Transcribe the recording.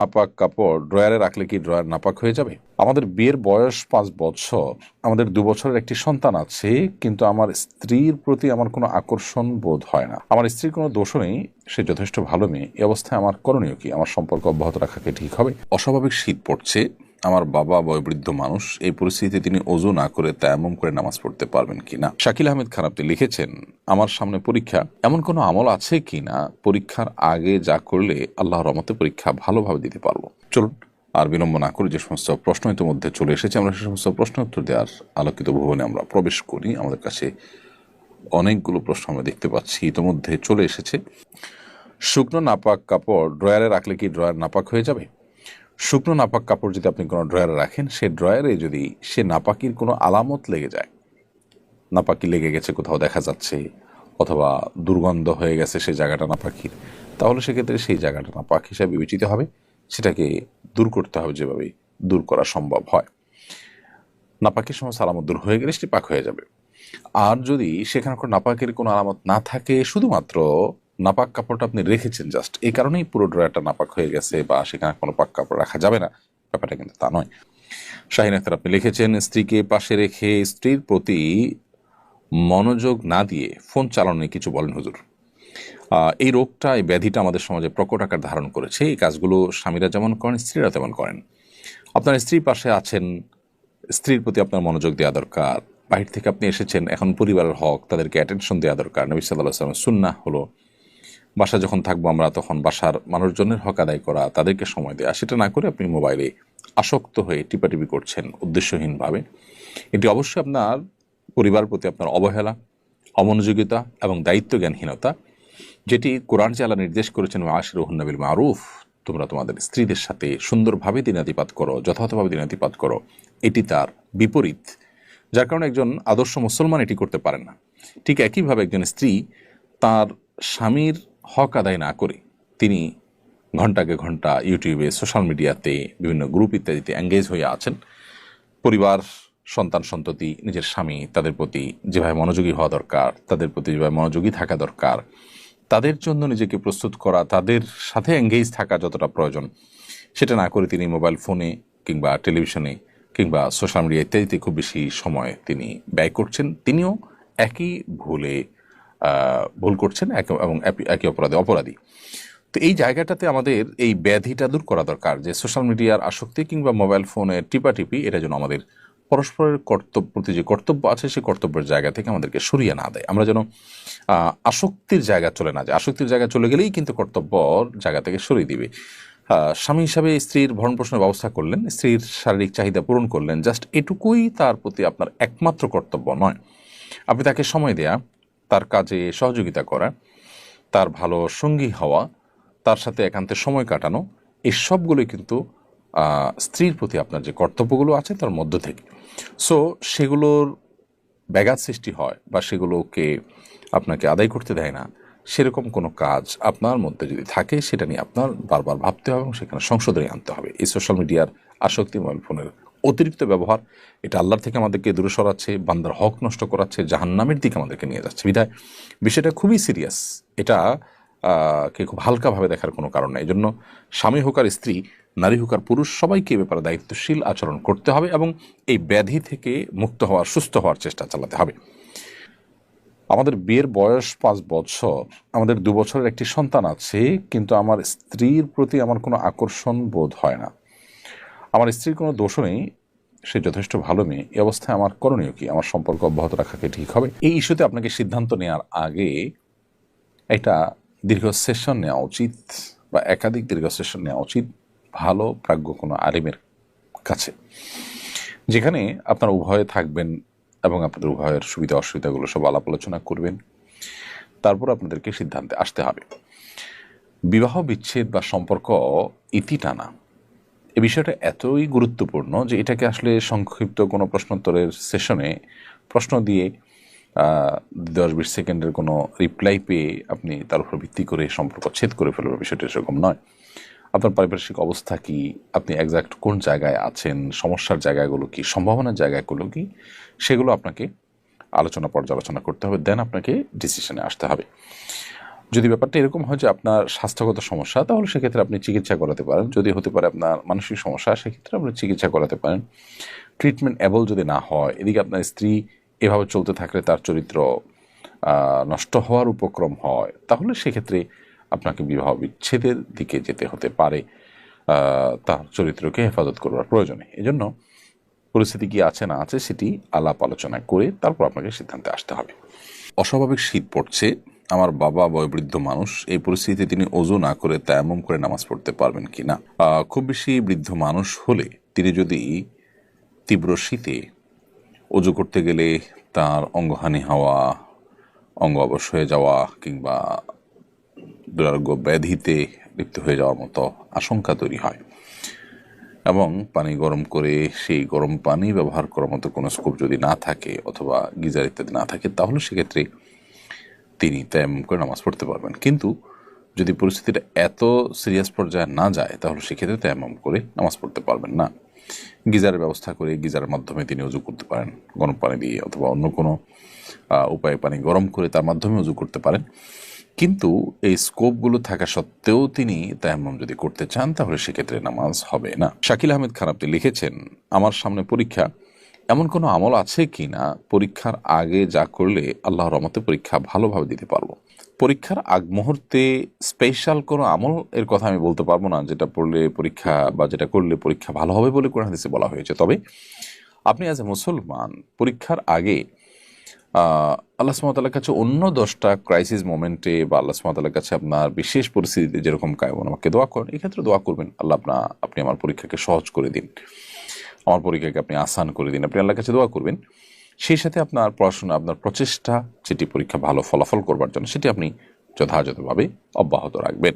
নাপাক কাপড় ড্রয়ারে রাখলে কি ড্রয়ার নাপাক হয়ে যাবে? আমাদের বিয়ের বয়স পাঁচ বছর। আমাদের দু বছরের একটি সন্তান আছে, কিন্তু আমার স্ত্রীর প্রতি আমার কোনো আকর্ষণ বোধ হয় না। আমার স্ত্রীর কোনো দোষ নেই, সে যথেষ্ট ভালো মেয়ে। এ অবস্থায় আমার করণীয় কি? আমার সম্পর্ক অব্যাহত রাখা কি ঠিক হবে? অস্বাভাবিক শীত পড়ছে আমার বাবা বয়োবৃদ্ধ মানুষ, এই পরিস্থিতিতে তিনি অজু না করে তায়াম্মুম করে নামাজ পড়তে পারবেন কিনা? শাকিল আহমেদ আপনি লিখেছেন, আমার সামনে পরীক্ষা, এমন কোনো আমল আছে কি না পরীক্ষার আগে যা করলে আল্লাহর রহমতে পরীক্ষা ভালোভাবে দিতে পারব। চলুন, আর বিলম্ব না করে যে সমস্ত প্রশ্ন ইতিমধ্যে চলে এসেছে, আমরা সে সমস্ত প্রশ্ন উত্তর দেওয়ার আলোকিত ভবনে আমরা প্রবেশ করি। আমাদের কাছে অনেকগুলো প্রশ্ন আমরা দেখতে পাচ্ছি, ইতিমধ্যে চলে এসেছে। শুকনো নাপাক কাপড় ড্রয়ারে রাখলে কি ড্রয়ার নাপাক হয়ে যাবে? শুকনো নাপাক কাপড় যদি আপনি কোনো ড্রয়ারে রাখেন, সে ড্রয়ারে যদি সে নাপাকির কোনো আলামত লেগে যায়, নাপাকি লেগে গেছে, কোথাও দেখা যাচ্ছে, অথবা দুর্গন্ধ হয়ে গেছে সেই জায়গাটা নাপাকির, তাহলে সেক্ষেত্রে সেই জায়গাটা নাপাক হিসাবে বিবেচিত হবে। সেটাকে দূর করতে হবে যেভাবে দূর করা সম্ভব হয়। নাপাকির সমস্ত আলামত দূর হয়ে গেলে সেটি পাক হয়ে যাবে। আর যদি সেখানে কোনো নাপাকের কোনো আলামত না থাকে, শুধুমাত্র নাপাক কাপড়টা আপনি রেখেছেন জাস্ট এই কারণেই পুরো ড্রয়ারটা নাপাক হয়ে গেছে বা সেখানে কোনো পাক কাপড় রাখা যাবে না। ব্যাপারটা কিন্তু তা নয়। শাহিন আখতার আপনি লিখেছেন, স্ত্রীকে পাশে রেখে স্ত্রীর প্রতি মনোযোগ না দিয়ে ফোন চালানো কিছু বলেন হুজুর। এই রোগটা, এই ব্যাধিটা আমাদের সমাজে প্রকট আকার ধারণ করেছে। এই কাজগুলো স্বামীরা যেমন করেন, স্ত্রীরা তেমন করেন। আপনার স্ত্রীর পাশে আছেন, স্ত্রীর প্রতি আপনার মনোযোগ দেওয়া দরকার। বাহির থেকে আপনি এসেছেন, এখন পরিবারের হক, তাদেরকে অ্যাটেনশন দেওয়া দরকার। নবী সাল্লাহ সাল্লামের সুন্না হলো বাসা যখন থাকব আমরা, তখন বাসার মানুষজনের হক আদায় করা, তাদেরকে সময় দেওয়া সেটা না করে আপনি মোবাইলে আসক্ত হয়ে টিপাটিপি করছেন উদ্দেশ্যহীনভাবে। এটি অবশ্যই আপনার পরিবার প্রতি আপনার অবহেলা, অমনোযোগিতা এবং দায়িত্ব জ্ঞানহীনতা যেটি কোরআন চালা নির্দেশ করেছেন আশির রহুন্নবিল মারুফ তোমরা তোমাদের স্ত্রীদের সাথে সুন্দরভাবে দিনাতিপাত করো, যথাযথভাবে দিনাতিপাত করো, এটি তার বিপরীত। যার কারণে একজন আদর্শ মুসলমান এটি করতে পারেন না। ঠিক একইভাবে একজন স্ত্রী তার স্বামীর হক আদায় না করে তিনি ঘন্টাকে ঘণ্টা ইউটিউবে, সোশ্যাল মিডিয়াতে, বিভিন্ন গ্রুপ ইত্যাদিতে এঙ্গেজ হয়ে আছেন। পরিবার, সন্তান, সন্ততি, নিজের স্বামী, তাদের প্রতি যেভাবে মনোযোগী হওয়া দরকার, তাদের প্রতি যেভাবে মনোযোগী থাকা দরকার, তাদের জন্য নিজেকে প্রস্তুত করা, তাদের সাথে এঙ্গেজ থাকা যতটা প্রয়োজন, সেটা না করে তিনি মোবাইল ফোনে কিংবা টেলিভিশনে কিংবা সোশ্যাল মিডিয়া ইত্যাদিতে খুব বেশি সময় তিনি ব্যয় করছেন। তিনিও একই ভুলে ভুল করছেন এবং একই অপরাধে অপরাধী। তো এই জায়গাটাতে আমাদের এই ব্যাধিটা দূর করা দরকার, যে সোশ্যাল মিডিয়ার আসক্তি কিংবা মোবাইল ফোনের টিপাটিপি, এটা যেন আমাদের পরস্পরের কর্তব্য প্রতি যে কর্তব্য আছে, সেই কর্তব্যের জায়গা থেকে আমাদেরকে সরিয়ে না দেয়। আমরা যেন আসক্তির জায়গা চলে না যায়। আসক্তির জায়গা চলে গেলেই কিন্তু কর্তব্যর জায়গা থেকে সরিয়ে দিবে। স্বামী হিসাবে স্ত্রীর ভরণ পোষণের ব্যবস্থা করলেন, স্ত্রীর শারীরিক চাহিদা পূরণ করলেন, জাস্ট এটুকুই তার প্রতি আপনার একমাত্র কর্তব্য নয়। আপনি তাকে সময় দেয়া তার কাজে সহযোগিতা করা, তার ভালো সঙ্গী হওয়া, তার সাথে একান্তে সময় কাটানো, এই সবগুলোই কিন্তু স্ত্রীর প্রতি আপনার যে কর্তব্যগুলো আছে তার মধ্য থেকে। সো সেগুলোর ব্যাঘাত সৃষ্টি হয় বা সেগুলোকে আপনাকে আদায় করতে দেয় না, সেরকম কোনো কাজ আপনার মধ্যে যদি থাকে সেটা নিয়ে আপনার বারবার ভাবতে হবে এবং সেখানে সংশোধনে আনতে হবে। এই সোশ্যাল মিডিয়ার আসক্তি মোবাইল ফোনের অতিরিক্ত ব্যবহার, এটা আল্লাহর থেকে আমাদেরকে দূরে সরাচ্ছে, বান্দার হক নষ্ট করাচ্ছে, জাহান্নামের দিকে আমাদেরকে নিয়ে যাচ্ছে। বিধায় বিষয়টা খুবই সিরিয়াস এটা কে খুব হালকাভাবে দেখার কোনো কারণ নেই। এই জন্য স্বামী হোক আর স্ত্রী, নারী হোক আর পুরুষ, সবাইকে এ ব্যাপারে দায়িত্বশীল আচরণ করতে হবে এবং এই ব্যাধি থেকে মুক্ত হওয়ার, সুস্থ হওয়ার চেষ্টা চালাতে হবে। আমাদের বিয়ের বয়স পাঁচ বছর। আমাদের দু বছরের একটি সন্তান আছে, কিন্তু আমার স্ত্রীর প্রতি আমার কোনো আকর্ষণ বোধ হয় না। আমার স্ত্রীর কোনো দোষও নেই, সে যথেষ্ট ভালো মেয়ে। এই অবস্থায় আমার করণীয় কি? আমার সম্পর্ক অব্যাহত রাখাকে ঠিক হবে? এই ইস্যুতে আপনাকে সিদ্ধান্ত নেওয়ার আগে একটা দীর্ঘ সেশন নেওয়া উচিত বা একাধিক দীর্ঘ সেশন নেওয়া উচিত ভালো, প্রাজ্ঞ কোনো আলিমের কাছে, যেখানে আপনার উভয়ে থাকবেন এবং আপনাদের উভয়ের সুবিধা, অসুবিধাগুলো সব আলাপ আলোচনা করবেন। তারপর আপনাদেরকে সিদ্ধান্তে আসতে হবে। বিবাহ বিচ্ছেদ বা সম্পর্ক ইতি টানা। এই বিষয়টা এতই গুরুত্বপূর্ণ যে এটাকে আসলে সংক্ষিপ্ত কোনো প্রশ্নোত্তরের সেশনে প্রশ্ন দিয়ে দশ বিশ সেকেন্ডের কোনো রিপ্লাই পেয়ে আপনি তার উপর ভিত্তি করে সম্পর্ক ছেদ করে ফেলবেন বিষয়টা সেরকম নয়। আপনার পারিপার্শ্বিক অবস্থা কি? আপনি একজাক্ট কোন জায়গায় আছেন? সমস্যার জায়গাগুলো কি? সম্ভাবনার জায়গাগুলো কি? সেগুলো আপনাকে আলোচনা পর্যালোচনা করতে হবে দেন আপনাকে ডিসিশনে আসতে হবে। যদি ব্যাপারটা এরকম হয় যে আপনার স্বাস্থ্যগত সমস্যা, তাহলে সেক্ষেত্রে আপনি চিকিৎসা করাতে পারেন। যদি হতে পারে আপনার মানসিক সমস্যা, সেক্ষেত্রে আপনি চিকিৎসা করাতে পারেন। ট্রিটমেন্ট অ্যাবল যদি না হয়, এদিকে আপনার স্ত্রী এভাবে চলতে থাকলে তার চরিত্র নষ্ট হওয়ার উপক্রম হয়, তাহলে সেক্ষেত্রে আপনাকে বিবাহ বিচ্ছেদের দিকে যেতে হতে পারে। তার চরিত্রকে হেফাজত করবার প্রয়োজনে। এজন্য পরিস্থিতি কি আছে না আছে সেটি আলাপ আলোচনা করে তারপর আপনাকে সিদ্ধান্তে আসতে হবে। অস্বাভাবিক শীত পড়ছে। আমার বাবা বয়োবৃদ্ধ মানুষ, এই পরিস্থিতিতে তিনি ওজু না করে তেমন করে নামাজ পড়তে পারবেন কি না খুব বেশি বৃদ্ধ মানুষ হলে তিনি যদি তীব্র শীতে অজু করতে গেলে তার অঙ্গহানি হওয়া, অঙ্গ অবশ হয়ে যাওয়া কিংবা দুরারোগ্য ব্যাধিতে লিপ্ত হয়ে যাওয়ার মতো আশঙ্কা তৈরি হয়। এবং পানি গরম করে সেই গরম পানি ব্যবহার করার মতো কোনো স্কোপ যদি না থাকে অথবা গিজার ইত্যাদি না থাকে, তাহলে সেক্ষেত্রে তিনি তেম করে নামাজ পড়তে পারবেন। কিন্তু যদি পরিস্থিতিটা এত সিরিয়াস পর্যায়ে না যায়, তাহলে সেক্ষেত্রে তেমন করে নামাজ পড়তে পারবেন না। গিজারের ব্যবস্থা করে গিজারের মাধ্যমে তিনি উজু করতে পারেন, গরম পানি দিয়ে অথবা অন্য কোনো উপায়ে পানি গরম করে তার মাধ্যমে উজু করতে পারেন। কিন্তু এই স্কোপগুলো থাকা সত্ত্বেও তিনি তায়াম্মম যদি করতে চান, তাহলে সেক্ষেত্রে নামাজ হবে না। শাকিল আহমেদ খান আপনি লিখেছেন, আমার সামনে পরীক্ষা এমন কোনো আমল আছে কি না পরীক্ষার আগে যা করলে আল্লাহর রহমতে পরীক্ষা ভালোভাবে দিতে পারব। পরীক্ষার আগ মুহূর্তে স্পেশাল কোনো আমল? এর কথা আমি বলতে পারব না, যেটা পড়লে পরীক্ষা বা যেটা করলে পরীক্ষা ভালো হবে বলে কোরআন হাদিসে বলা হয়েছে। তবে আপনি অ্যাজ এ মুসলমান, পরীক্ষার আগে আল্লাহ সুমতাল্লার কাছে অন্য দশটা ক্রাইসিস মোমেন্টে বা আল্লাহ সুমতাল্লার কাছে আপনার বিশেষ পরিস্থিতিতে যেরকম কায়মন আমাকে দোয়া করেন। এক্ষেত্রে দোয়া করবেন, আল্লাহ আপনা, আপনি আমার পরীক্ষাকে সহজ করে দিন। আমার পরীক্ষাকে আপনি আসান করে দিন। আপনি আল্লাহ কাছে দোয়া করবেন। সেই সাথে আপনার পড়াশোনা, আপনার প্রচেষ্টা, যেটি পরীক্ষা ভালো ফলাফল করবার জন্য, সেটি আপনি যথাযথভাবে অব্যাহত রাখবেন।